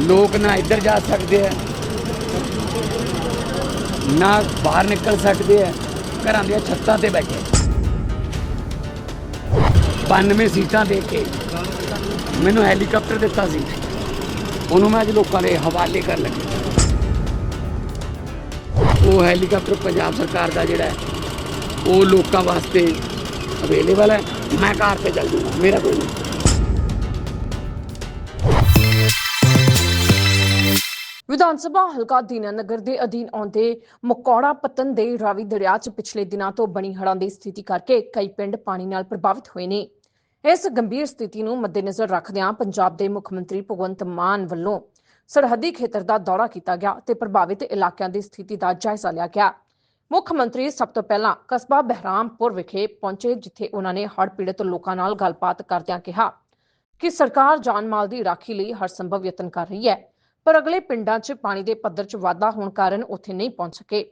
ਲੋਕ ਨਾ ਇੱਧਰ ਜਾ ਸਕਦੇ ਆ, ਨਾ ਬਾਹਰ ਨਿਕਲ ਸਕਦੇ ਆ, ਘਰਾਂ ਦੀਆਂ ਛੱਤਾਂ ਤੇ ਬੈਠੇ। 92 ਸੀਟਾਂ ਦੇ ਕੇ ਮੈਨੂੰ ਹੈਲੀਕਾਪਟਰ ਦਿੱਤਾ ਸੀ। ਉਹਨੂੰ ਮੈਂ ਅੱਜ ਲੋਕਾਂ ਦੇ ਹਵਾਲੇ ਕਰਨ ਲੱਗੀ। ਉਹ ਹੈਲੀਕਾਪਟਰ ਪੰਜਾਬ ਸਰਕਾਰ ਦਾ ਜਿਹੜਾ ਉਹ ਲੋਕਾਂ ਵਾਸਤੇ ਅਵੇਲੇਬਲ ਹੈ। ਮੈਂ ਕਾਰ ਤੇ ਚੱਲ ਜੂਗਾ ਮੇਰਾ ਕੋਈ ਨਹੀਂ। ਵਿਧਾਨ ਸਭਾ ਹਲਕਾ ਦੀਨਾਨਗਰ ਦੇ ਅਧੀਨ ਆਉਂਦੇ ਮਕੌੜਾ ਪਤਨ ਦੇ ਰਾਵੀ ਦਰਿਆ 'ਚ ਪਿਛਲੇ ਦਿਨਾਂ ਤੋਂ ਬਣੀ ਹੜ੍ਹਾਂ ਦੀ ਸਥਿਤੀ ਕਰਕੇ ਕਈ ਪਿੰਡ ਪਾਣੀ ਨਾਲ ਪ੍ਰਭਾਵਿਤ ਹੋਏ ਨੇ। ਇਸ ਗੰਭੀਰ ਸਥਿਤੀ ਨੂੰ ਮੱਦੇਨਜ਼ਰ ਰੱਖਦਿਆਂ ਪੰਜਾਬ ਦੇ ਮੁੱਖ ਮੰਤਰੀ ਭਗਵੰਤ ਮਾਨ ਵੱਲੋਂ ਸਰਹੱਦੀ ਖੇਤਰ ਦਾ ਦੌਰਾ ਕੀਤਾ ਗਿਆ ਤੇ ਪ੍ਰਭਾਵਿਤ ਇਲਾਕਿਆਂ ਦੀ ਸਥਿਤੀ ਦਾ ਜਾਇਜ਼ਾ ਲਿਆ ਗਿਆ। ਮੁੱਖ ਮੰਤਰੀ ਸਭ ਤੋਂ ਪਹਿਲਾਂ ਕਸਬਾ ਬਹਿਰਾਮਪੁਰ ਵਿਖੇ ਪਹੁੰਚੇ, ਜਿੱਥੇ ਉਹਨਾਂ ਨੇ ਹੜ੍ਹ ਪੀੜਤ ਲੋਕਾਂ ਨਾਲ ਗੱਲਬਾਤ ਕਰਦਿਆਂ ਕਿਹਾ ਕਿ ਸਰਕਾਰ ਜਾਨ ਮਾਲ ਦੀ ਰਾਖੀ ਲਈ ਹਰ ਸੰਭਵ ਯਤਨ ਕਰ ਰਹੀ ਹੈ। ਪਰ ਅਗਲੇ ਪਿੰਡਾਂ 'ਚ ਪਾਣੀ ਦੇ ਪੱਧਰ 'ਚ ਵਾਧਾ ਹੋਣ ਕਾਰਨ ਉੱਥੇ ਨਹੀਂ ਪਹੁੰਚ ਸਕੇ।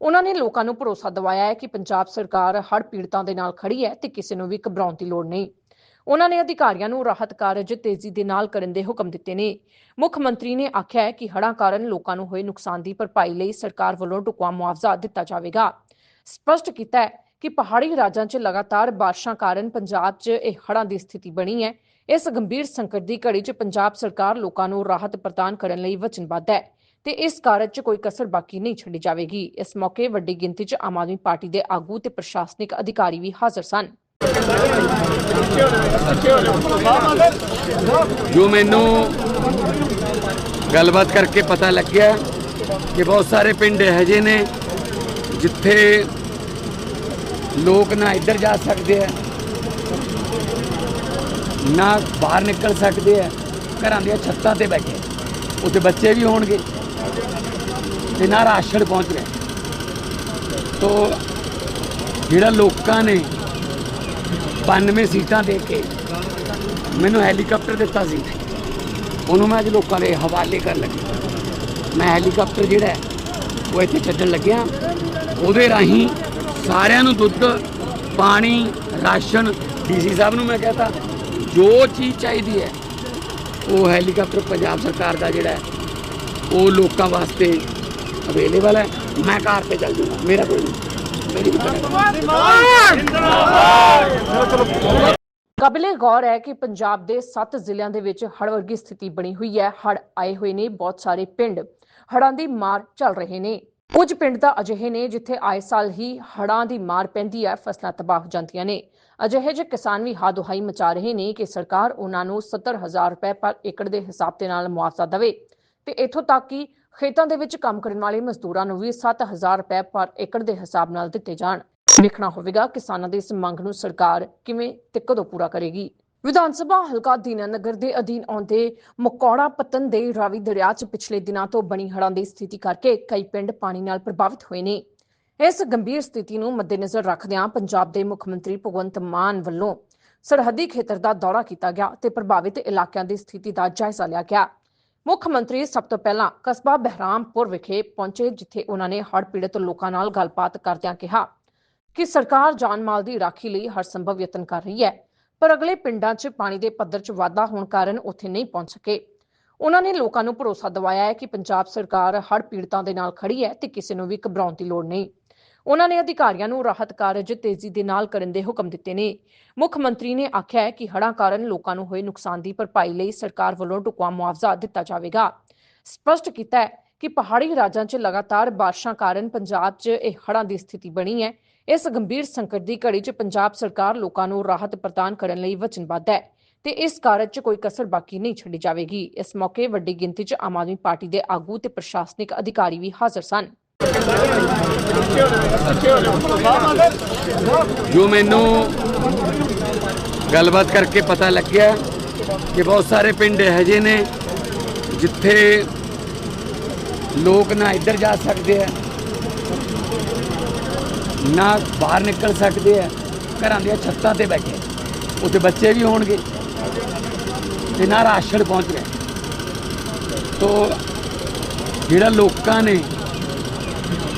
ਉਹਨਾਂ ਨੇ ਲੋਕਾਂ ਨੂੰ ਭਰੋਸਾ ਦਿਵਾਇਆ ਹੈ ਕਿ ਪੰਜਾਬ ਸਰਕਾਰ ਹੜ੍ਹ ਪੀੜਤਾਂ ਦੇ ਨਾਲ ਖੜੀ ਹੈ ਤੇ ਕਿਸੇ ਨੂੰ ਵੀ ਘਬਰਾਉਣ ਦੀ ਲੋੜ ਨਹੀਂ। ਉਹਨਾਂ ਨੇ ਅਧਿਕਾਰੀਆਂ ਨੂੰ ਰਾਹਤ ਕਾਰਜ ਤੇਜ਼ੀ ਦੇ ਨਾਲ ਕਰਨ ਦੇ ਹੁਕਮ ਦਿੱਤੇ ਨੇ। ਮੁੱਖ ਮੰਤਰੀ ਨੇ ਆਖਿਆ ਹੈ ਕਿ ਹੜ੍ਹਾਂ ਕਾਰਨ ਲੋਕਾਂ ਨੂੰ ਹੋਏ ਨੁਕਸਾਨ ਦੀ ਭਰਪਾਈ ਲਈ ਸਰਕਾਰ ਵੱਲੋਂ ਢੁਕਵਾਂ ਮੁਆਵਜ਼ਾ ਦਿੱਤਾ ਜਾਵੇਗਾ। ਸਪਸ਼ਟ ਕੀਤਾ ਹੈ ਕਿ ਪਹਾੜੀ ਰਾਜਾਂ 'ਚ ਲਗਾਤਾਰ ਬਾਰਿਸ਼ਾਂ ਕਾਰਨ ਪੰਜਾਬ 'ਚ ਇਹ ਹੜ੍ਹਾਂ ਦੀ ਸਥਿਤੀ ਬਣੀ ਹੈ। ਇਸ ਗੰਭੀਰ ਸੰਕਟ ਦੀ ਘੜੀ 'ਚ ਪੰਜਾਬ ਸਰਕਾਰ ਲੋਕਾਂ ਨੂੰ ਰਾਹਤ ਪ੍ਰਦਾਨ ਕਰਨ ਲਈ ਵਚਨਬੱਧ ਹੈ ਤੇ ਇਸ ਕਾਰਜ 'ਚ ਕੋਈ ਕਸਰ ਬਾਕੀ ਨਹੀਂ ਛੱਡੀ ਜਾਵੇਗੀ। ਇਸ ਮੌਕੇ ਵੱਡੀ ਗਿਣਤੀ 'ਚ ਆਮ ਆਦਮੀ ਪਾਰਟੀ ਦੇ ਆਗੂ ਤੇ ਪ੍ਰਸ਼ਾਸਨਿਕ ਅਧਿਕਾਰੀ ਵੀ ਹਾਜ਼ਰ ਸਨ। ਜੋ ਮੈਨੂੰ ਗੱਲਬਾਤ ਕਰਕੇ ਪਤਾ ਲੱਗਿਆ ਕਿ ਬਹੁਤ ਸਾਰੇ ਪਿੰਡ ਇਹੋ ਜਿਹੇ ਨੇ ਜਿੱਥੇ ਲੋਕ ਨਾ ਇੱਧਰ ਜਾ ਸਕਦੇ ਆ। ਨਾ ਬਾਹਰ ਨਿਕਲ ਸਕਦੇ ਆ, ਘਰਾਂ ਦੀਆਂ ਛੱਤਾਂ ਤੇ ਬੈਠੇ। ਉੱਥੇ ਬੱਚੇ ਵੀ ਹੋਣਗੇ ਤੇ ਨਾ ਰਾਸ਼ਨ ਪਹੁੰਚ ਰਿਹਾ। ਤੋ ਜਿਹੜਾ ਲੋਕਾਂ ਨੇ 92 ਸੀਟਾਂ ਦੇ ਕੇ ਮੈਨੂੰ ਹੈਲੀਕਾਪਟਰ ਦਿੱਤਾ ਸੀ, ਉਹਨੂੰ ਮੈਂ ਅੱਜ ਲੋਕਾਂ ਦੇ ਹਵਾਲੇ ਕਰਨ ਲੱਗਿਆ ਮੈਂ ਹੈਲੀਕਾਪਟਰ ਜਿਹੜਾ ਉਹ ਇੱਥੇ ਛੱਡਣ ਲੱਗਿਆ। ਉਹਦੇ ਰਾਹੀਂ ਸਾਰਿਆਂ ਨੂੰ ਦੁੱਧ, ਪਾਣੀ, ਰਾਸ਼ਨ, ਡੀਸੀ ਸਾਹਿਬ ਨੂੰ ਮੈਂ ਕਹਤਾ ਜੋ ਚੀਜ਼ ਚਾਹੀਦੀ ਹੈ ਉਹ ਹੈਲੀਕਾਪਟਰ ਪੰਜਾਬ ਸਰਕਾਰ ਦਾ ਜਿਹੜਾ ਹੈ, ਉਹ ਲੋਕਾਂ ਵਾਸਤੇ ਅਵੇਲੇਬਲ ਹੈ। ਮੈਂ ਕਾਰ ਤੇ ਚੱਲ ਜੂਗਾ ਮੇਰਾ ਕੋਈ ਮੇਰੀ ਕਾਬਿਲੇ ਗੌਰ ਹੈ ਕਿ ਪੰਜਾਬ ਦੇ 7 ਜ਼ਿਲ੍ਹਿਆਂ ਦੇ ਵਿੱਚ ਹੜ੍ਹ ਵਰਗੀ ਸਥਿਤੀ ਬਣੀ ਹੋਈ ਹੈ। ਹੜ੍ਹ ਆਏ ਹੋਏ ਨੇ ਬਹੁਤ ਸਾਰੇ ਪਿੰਡ। ਹੜ੍ਹਾਂ ਦੀ ਮਾਰ ਚੱਲ ਰਹੇ ਨੇ। ਕੁਝ ਪਿੰਡ ਤਾਂ ਅਜਿਹੇ ਨੇ ਜਿੱਥੇ ਆਏ ਸਾਲ ਹੀ ਹੜ੍ਹਾਂ ਦੀ ਮਾਰ ਪੈਂਦੀ ਹੈ ਫਸਲਾਂ ਤਬਾਹ ਹੋ ਜਾਂਦੀਆਂ ਨੇ। ਅਜਿਹੇ ਜਿਹੇ ਕਿਸਾਨ ਵੀ ਹਾਦੋਹਾਈ ਮਚਾ ਰਹੇ ਨੇ ਕਿ ਸਰਕਾਰ ਉਹਨਾਂ ਨੂੰ 70000 ਰੁਪਏ ਪਰ ਏਕੜ ਦੇ ਹਿਸਾਬ ਦੇ ਨਾਲ ਮੁਆਵਜ਼ਾ ਦੇਵੇ। ਤੇ ਇੱਥੋਂ ਤੱਕ ਕਿ ਖੇਤਾਂ ਦੇ ਵਿੱਚ ਕੰਮ ਕਰਨ ਵਾਲੇ ਮਜ਼ਦੂਰਾਂ ਨੂੰ ਵੀ 7000 ਰੁਪਏ ਪਰ ਏਕੜ ਦੇ ਹਿਸਾਬ ਨਾਲ ਦਿੱਤੇ ਜਾਣ। ਵੇਖਣਾ ਹੋਵੇਗਾ ਕਿਸਾਨਾਂ ਦੀ ਇਸ ਮੰਗ ਨੂੰ ਸਰਕਾਰ ਕਿਵੇਂ ਤੇ ਕਦੋਂ ਪੂਰਾ ਕਰੇਗੀ। ਵਿਧਾਨ ਸਭਾ ਹਲਕਾ ਦੀਨਾਨਗਰ ਦੇ ਅਧੀਨ ਆਉਂਦੇ ਮਕੌੜਾ ਪਤਨ ਦੇ ਰਾਵੀ ਦਰਿਆ 'ਚ ਪਿਛਲੇ ਦਿਨਾਂ ਤੋਂ ਬਣੀ ਹੜ੍ਹਾਂ ਦੀ ਸਥਿਤੀ ਕਰਕੇ ਕਈ ਪਿੰਡ ਪਾਣੀ ਨਾਲ ਪ੍ਰਭਾਵਿਤ ਹੋਏ ਨੇ। ਇਸ ਗੰਭੀਰ ਸਥਿਤੀ ਨੂੰ ਮੱਦੇਨਜ਼ਰ ਰੱਖਦਿਆਂ ਪੰਜਾਬ ਦੇ ਮੁੱਖ ਮੰਤਰੀ ਭਗਵੰਤ ਮਾਨ ਵੱਲੋਂ ਸਰਹੱਦੀ ਖੇਤਰ ਦਾ ਦੌਰਾ ਕੀਤਾ ਗਿਆ ਤੇ ਪ੍ਰਭਾਵਿਤ ਇਲਾਕਿਆਂ ਦੀ ਸਥਿਤੀ ਦਾ ਜਾਇਜ਼ਾ ਲਿਆ ਗਿਆ। ਮੁੱਖ ਮੰਤਰੀ ਸਭ ਤੋਂ ਪਹਿਲਾਂ ਕਸਬਾ ਬਹਿਰਾਮਪੁਰ ਵਿਖੇ ਪਹੁੰਚੇ, ਜਿੱਥੇ ਉਹਨਾਂ ਨੇ ਹੜ੍ਹ ਪੀੜਤ ਲੋਕਾਂ ਨਾਲ ਗੱਲਬਾਤ ਕਰਦਿਆਂ ਕਿਹਾ ਕਿ ਸਰਕਾਰ ਜਾਨ ਮਾਲ ਦੀ ਰਾਖੀ ਲਈ ਹਰ ਸੰਭਵ ਯਤਨ ਕਰ ਰਹੀ ਹੈ, ਪਰ ਅਗਲੇ ਪਿੰਡਾਂ 'ਚ ਪਾਣੀ ਦੇ ਪੱਧਰ 'ਚ ਵਾਧਾ ਹੋਣ ਕਾਰਨ ਉੱਥੇ ਨਹੀਂ ਪਹੁੰਚ ਸਕੇ। ਉਹਨਾਂ ਨੇ ਲੋਕਾਂ ਨੂੰ ਭਰੋਸਾ ਦਿਵਾਇਆ ਹੈ ਕਿ ਪੰਜਾਬ ਸਰਕਾਰ ਹੜ੍ਹ ਪੀੜਤਾਂ ਦੇ ਨਾਲ ਖੜੀ ਹੈ ਤੇ ਕਿਸੇ ਨੂੰ ਵੀ ਘਬਰਾਉਣ ਦੀ ਲੋੜ ਨਹੀਂ। ਉਹਨਾਂ ਨੇ ਅਧਿਕਾਰੀਆਂ ਨੂੰ ਰਾਹਤ ਕਾਰਜ ਤੇਜ਼ੀ ਦੇ ਨਾਲ ਕਰਨ ਦੇ ਹੁਕਮ ਦਿੱਤੇ ਨੇ। ਮੁੱਖ ਮੰਤਰੀ ਨੇ ਆਖਿਆ ਹੈ ਕਿ ਹੜ੍ਹਾਂ ਕਾਰਨ ਲੋਕਾਂ ਨੂੰ ਹੋਏ ਨੁਕਸਾਨ ਦੀ ਭਰਪਾਈ ਲਈ ਸਰਕਾਰ ਵੱਲੋਂ ਢੁਕਵਾਂ ਮੁਆਵਜ਼ਾ ਦਿੱਤਾ ਜਾਵੇਗਾ। ਸਪਸ਼ਟ ਕੀਤਾ ਹੈ ਕਿ ਪਹਾੜੀ ਰਾਜਾਂ 'ਚ ਲਗਾਤਾਰ ਬਾਰਿਸ਼ਾਂ ਕਾਰਨ ਪੰਜਾਬ 'ਚ ਇਹ ਹੜ੍ਹਾਂ ਦੀ ਸਥਿਤੀ ਬਣੀ ਹੈ। ਇਸ ਗੰਭੀਰ ਸੰਕਟ ਦੀ ਘੜੀ 'ਚ ਪੰਜਾਬ ਸਰਕਾਰ ਲੋਕਾਂ ਨੂੰ ਰਾਹਤ ਪ੍ਰਦਾਨ ਕਰਨ ਲਈ ਵਚਨਬੱਧ ਹੈ ਤੇ ਇਸ ਕਾਰਜ 'ਚ ਕੋਈ ਕਸਰ ਬਾਕੀ ਨਹੀਂ ਛੱਡੀ ਜਾਵੇਗੀ। ਇਸ ਮੌਕੇ ਵੱਡੀ ਗਿਣਤੀ 'ਚ ਆਮ ਆਦਮੀ ਪਾਰਟੀ ਦੇ ਆਗੂ ਤੇ ਪ੍ਰਸ਼ਾਸਨਿਕ ਅਧਿਕਾਰੀ ਵੀ ਹਾਜ਼ਰ ਸਨ। ਜੋ ਮੈਨੂੰ ਗੱਲਬਾਤ ਕਰਕੇ ਪਤਾ ਲੱਗਿਆ ਕਿ ਬਹੁਤ ਸਾਰੇ ਪਿੰਡ ਇਹੋ ਜਿਹੇ ਨੇ ਜਿੱਥੇ ਲੋਕ ਨਾ ਇੱਧਰ ਜਾ ਸਕਦੇ ਆ, ਨਾ ਬਾਹਰ ਨਿਕਲ ਸਕਦੇ ਆ, ਘਰਾਂ ਦੀਆਂ ਛੱਤਾਂ ਤੇ ਬੈਠੇ ਉੱਥੇ ਬੱਚੇ ਵੀ ਹੋਣਗੇ ਤੇ ਨਾ ਰਾਸ਼ਨ ਪਹੁੰਚ ਰਿਹਾ। ਤੋ ਜਿਹੜਾ ਲੋਕਾਂ ਨੇ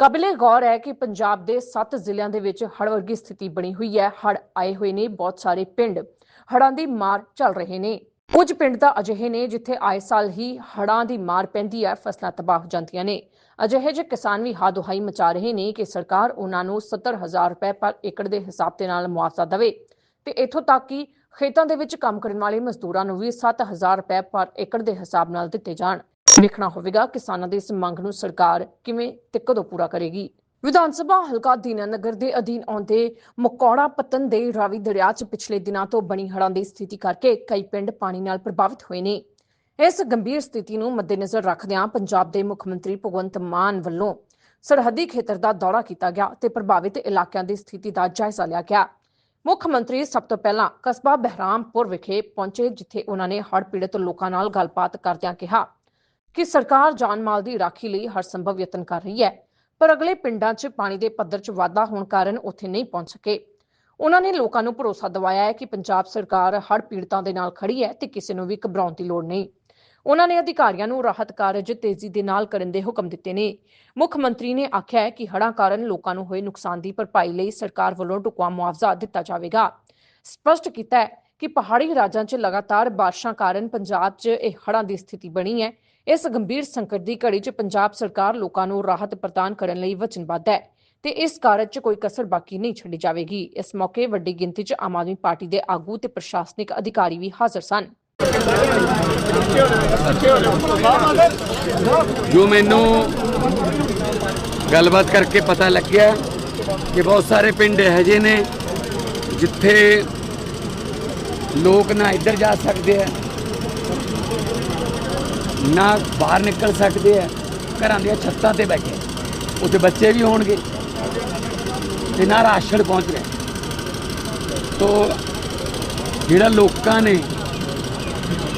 ਕਾਬਿਲੇ ਗੌਰ ਹੈ ਕਿ ਪੰਜਾਬ ਦੇ 7 ਜ਼ਿਲ੍ਹਿਆਂ ਦੇ ਵਿੱਚ ਹੜ੍ਹ ਵਰਗੀ ਸਥਿਤੀ ਬਣੀ ਹੋਈ ਹੈ। ਹੜ੍ਹ ਆਏ ਹੋਏ ਨੇ ਬਹੁਤ ਸਾਰੇ ਪਿੰਡ। ਹੜ੍ਹਾਂ ਦੀ ਮਾਰ ਚੱਲ ਰਹੇ ਨੇ। ਕੁਝ ਪਿੰਡ ਤਾਂ ਅਜਿਹੇ ਨੇ ਜਿੱਥੇ ਆਏ ਸਾਲ ਹੀ ਹੜ੍ਹਾਂ ਦੀ ਮਾਰ ਪੈਂਦੀ ਹੈ, ਫਸਲਾਂ ਤਬਾਹ ਹੋ ਜਾਂਦੀਆਂ ਨੇ। ਅਜਿਹੇ ਜੇ ਕਿਸਾਨ ਵੀ ਹਾਦੋਹਾਈ ਮਚਾ ਰਹੇ ਨੇ ਕਿ ਸਰਕਾਰ ਉਹਨਾਂ ਨੂੰ 70000 ਰੁਪਏ ਪਰ ਏਕੜ ਦੇ ਹਿਸਾਬ ਦੇ ਨਾਲ ਮੁਆਵਜ਼ਾ ਦੇਵੇ। ਤੇ ਇੱਥੋਂ ਤੱਕ ਕਿ ਖੇਤਾਂ ਦੇ ਵਿੱਚ ਕੰਮ ਕਰਨ ਵਾਲੇ ਮਜ਼ਦੂਰਾਂ ਨੂੰ ਵੀ 7000 ਰੁਪਏ ਪਰ ਏਕੜ ਦੇ ਹਿਸਾਬ ਨਾਲ ਦਿੱਤੇ ਜਾਣ। ਵੇਖਣਾ ਹੋਵੇਗਾ ਕਿਸਾਨਾਂ ਦੀ ਇਸ ਮੰਗ ਨੂੰ ਸਰਕਾਰ ਕਿਵੇਂ ਤੇ ਕਦੋਂ ਪੂਰਾ ਕਰੇਗੀ। ਵਿਧਾਨ ਸਭਾ ਹਲਕਾ ਦੀਨਾਨਗਰ ਦੇ ਅਧੀਨ ਆਉਂਦੇ ਮਕੌੜਾ ਪਤਨ ਦੇ ਰਾਵੀ ਦਰਿਆ 'ਚ ਪਿਛਲੇ ਦਿਨਾਂ ਤੋਂ ਬਣੀ ਹੜ੍ਹਾਂ ਦੀ ਸਥਿਤੀ ਕਰਕੇ ਕਈ ਪਿੰਡ ਪਾਣੀ ਨਾਲ ਪ੍ਰਭਾਵਿਤ ਹੋਏ ਨੇ। ਇਸ ਗੰਭੀਰ ਸਥਿਤੀ ਨੂੰ ਮੱਦੇਨਜ਼ਰ ਰੱਖਦਿਆਂ ਪੰਜਾਬ ਦੇ ਮੁੱਖ ਮੰਤਰੀ ਭਗਵੰਤ ਮਾਨ ਵੱਲੋਂ ਸਰਹੱਦੀ ਖੇਤਰ ਦਾ ਦੌਰਾ ਕੀਤਾ ਗਿਆ ਤੇ ਪ੍ਰਭਾਵਿਤ ਇਲਾਕਿਆਂ ਦੀ ਸਥਿਤੀ ਦਾ ਜਾਇਜ਼ਾ ਲਿਆ ਗਿਆ। ਮੁੱਖ ਮੰਤਰੀ ਸਭ ਤੋਂ ਪਹਿਲਾਂ ਕਸਬਾ ਬਹਿਰਾਮਪੁਰ ਵਿਖੇ ਪਹੁੰਚੇ, ਜਿੱਥੇ ਉਹਨਾਂ ਨੇ ਹੜ੍ਹ ਪੀੜਤ ਲੋਕਾਂ ਨਾਲ ਗੱਲਬਾਤ ਕਰਦਿਆਂ ਕਿਹਾ ਕਿ ਸਰਕਾਰ ਜਾਨ ਮਾਲ ਦੀ ਰਾਖੀ ਲਈ ਹਰ ਸੰਭਵ ਯਤਨ ਕਰ ਰਹੀ ਹੈ, ਪਰ ਅਗਲੇ ਪਿੰਡਾਂ 'ਚ ਪਾਣੀ ਦੇ ਪੱਧਰ 'ਚ ਵਾਧਾ ਹੋਣ ਕਾਰਨ ਉੱਥੇ ਨਹੀਂ ਪਹੁੰਚ ਸਕੇ। ਉਹਨਾਂ ਨੇ ਲੋਕਾਂ ਨੂੰ ਭਰੋਸਾ ਦਿਵਾਇਆ ਹੈ ਕਿ ਪੰਜਾਬ ਸਰਕਾਰ ਹੜ੍ਹ ਪੀੜਤਾਂ ਦੇ ਨਾਲ ਖੜੀ ਹੈ ਤੇ ਕਿਸੇ ਨੂੰ ਵੀ ਘਬਰਾਉਣ ਦੀ ਲੋੜ ਨਹੀਂ। ਉਹਨਾਂ ਨੇ ਅਧਿਕਾਰੀਆਂ ਨੂੰ ਰਾਹਤ ਕਾਰਜ ਤੇਜ਼ੀ ਦੇ ਨਾਲ ਕਰਨ ਦੇ ਹੁਕਮ ਦਿੱਤੇ ਨੇ। ਮੁੱਖ ਮੰਤਰੀ ਨੇ ਆਖਿਆ ਹੈ ਕਿ ਹੜ੍ਹਾਂ ਕਾਰਨ ਲੋਕਾਂ ਨੂੰ ਹੋਏ ਨੁਕਸਾਨ ਦੀ ਭਰਪਾਈ ਲਈ ਸਰਕਾਰ ਵੱਲੋਂ ਢੁਕਵਾਂ ਮੁਆਵਜ਼ਾ ਦਿੱਤਾ ਜਾਵੇਗਾ। ਸਪਸ਼ਟ ਕੀਤਾ ਹੈ ਕਿ ਪਹਾੜੀ ਰਾਜਾਂ 'ਚ ਲਗਾਤਾਰ ਬਾਰਿਸ਼ਾਂ ਕਾਰਨ ਪੰਜਾਬ 'ਚ ਇਹ ਹੜ੍ਹਾਂ ਦੀ ਸਥਿਤੀ ਬਣੀ ਹੈ। ਇਸ ਗੰਭੀਰ ਸੰਕਟ ਦੀ ਘੜੀ 'ਚ ਪੰਜਾਬ ਸਰਕਾਰ ਲੋਕਾਂ ਨੂੰ ਰਾਹਤ ਪ੍ਰਦਾਨ ਕਰਨ ਲਈ ਵਚਨਬੱਧ ਹੈ ਤੇ ਇਸ ਕਾਰਜ 'ਚ ਕੋਈ ਕਸਰ ਬਾਕੀ ਨਹੀਂ ਛੱਡੀ ਜਾਵੇਗੀ। ਇਸ ਮੌਕੇ ਵੱਡੀ ਗਿਣਤੀ 'ਚ ਆਮ ਆਦਮੀ ਪਾਰਟੀ ਦੇ ਆਗੂ ਤੇ ਪ੍ਰਸ਼ਾਸਨਿਕ ਅਧਿਕਾਰੀ ਵੀ ਹਾਜ਼ਰ ਸਨ। ਜੋ ਮੈਨੂੰ ਗੱਲਬਾਤ ਕਰਕੇ ਪਤਾ ਲੱਗਿਆ ਕਿ ਬਹੁਤ ਸਾਰੇ ਪਿੰਡ ਇਹੋ ਜਿਹੇ ਨੇ ਜਿੱਥੇ ਲੋਕ ਨਾ ਇੱਧਰ ਜਾ ਸਕਦੇ ਆ, ਨਾ ਬਾਹਰ ਨਿਕਲ ਸਕਦੇ ਆ, ਘਰਾਂ ਦੀਆਂ ਛੱਤਾਂ ਤੇ ਬੈਠੇ ਉੱਥੇ ਬੱਚੇ ਵੀ ਹੋਣਗੇ ਤੇ ਨਾ ਰਾਸ਼ਨ ਪਹੁੰਚ ਰਿਹਾ। ਤੋ ਜਿਹੜਾ ਲੋਕਾਂ ਨੇ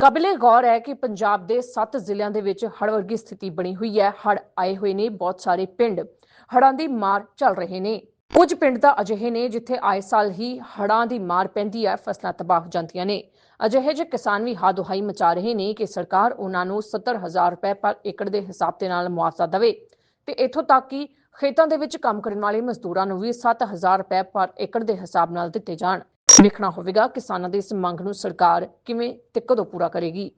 ਕਾਬਿਲੇ ਗੌਰ ਹੈ ਕਿ ਪੰਜਾਬ ਦੇ 7 ਜ਼ਿਲ੍ਹਿਆਂ ਦੇ ਵਿੱਚ ਹੜ੍ਹ ਵਰਗੀ ਸਥਿਤੀ ਬਣੀ ਹੋਈ ਹੈ। ਹੜ੍ਹ ਆਏ ਹੋਏ ਨੇ ਬਹੁਤ ਸਾਰੇ ਪਿੰਡ। ਹੜ੍ਹਾਂ ਦੀ ਮਾਰ ਚੱਲ ਰਹੇ ਨੇ। ਕੁਝ ਪਿੰਡ ਤਾਂ ਅਜਿਹੇ ਨੇ ਜਿੱਥੇ ਆਏ ਸਾਲ ਹੀ ਹੜ੍ਹਾਂ ਦੀ ਮਾਰ ਪੈਂਦੀ ਹੈ, ਫਸਲਾਂ ਤਬਾਹ ਹੋ ਜਾਂਦੀਆਂ ਨੇ। ਅਜਿਹੇ ਜਿਹੇ ਕਿਸਾਨ ਵੀ ਹਾਦੋਹਾਈ ਮਚਾ ਰਹੇ ਨੇ ਕਿ ਸਰਕਾਰ ਉਹਨਾਂ ਨੂੰ 70000 ਰੁਪਏ ਪਰ ਏਕੜ ਦੇ ਹਿਸਾਬ ਦੇ ਨਾਲ ਮੁਆਵਜ਼ਾ ਦੇਵੇ। ਤੇ ਇੱਥੋਂ ਤੱਕ ਕਿ ਖੇਤਾਂ ਦੇ ਵਿੱਚ ਕੰਮ ਕਰਨ ਵਾਲੇ ਮਜ਼ਦੂਰਾਂ ਨੂੰ ਵੀ 7000 ਰੁਪਏ ਪਰ ਏਕੜ ਦੇ ਹਿਸਾਬ ਨਾਲ ਦਿੱਤੇ ਜਾਣ। ਵੇਖਣਾ ਹੋਵੇਗਾ ਕਿਸਾਨਾਂ ਦੀ ਇਸ ਮੰਗ ਨੂੰ ਸਰਕਾਰ ਕਿਵੇਂ ਤੇ ਕਦੋਂ ਪੂਰਾ ਕਰੇਗੀ।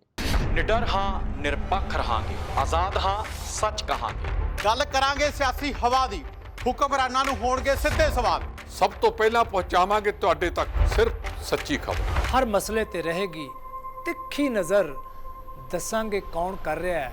ਨਿਡਰ ਹਾਂ ਨਿਰਪੱਖ ਰਹਾਂਗੇ। ਆਜ਼ਾਦ ਹਾਂ ਸੱਚ ਕਹਾਂਗੇ। ਗੱਲ ਕਰਾਂਗੇ ਸਿਆਸੀ ਹਵਾ ਦੀ। ਹੁਕਮਰਾਨਾਂ ਨੂੰ ਹੋਣਗੇ ਸਿੱਧੇ ਸਵਾਲ। ਸਭ ਤੋਂ ਪਹਿਲਾਂ ਪਹੁੰਚਾਵਾਂਗੇ ਤੁਹਾਡੇ ਤੱਕ ਸਿਰਫ ਸੱਚੀ ਖਬਰ। ਹਰ ਮਸਲੇ ਤੇ ਰਹੇਗੀ ਤਿੱਖੀ ਨਜ਼ਰ। ਦੱਸਾਂਗੇ ਕੌਣ ਕਰ ਰਿਹਾ ਹੈ।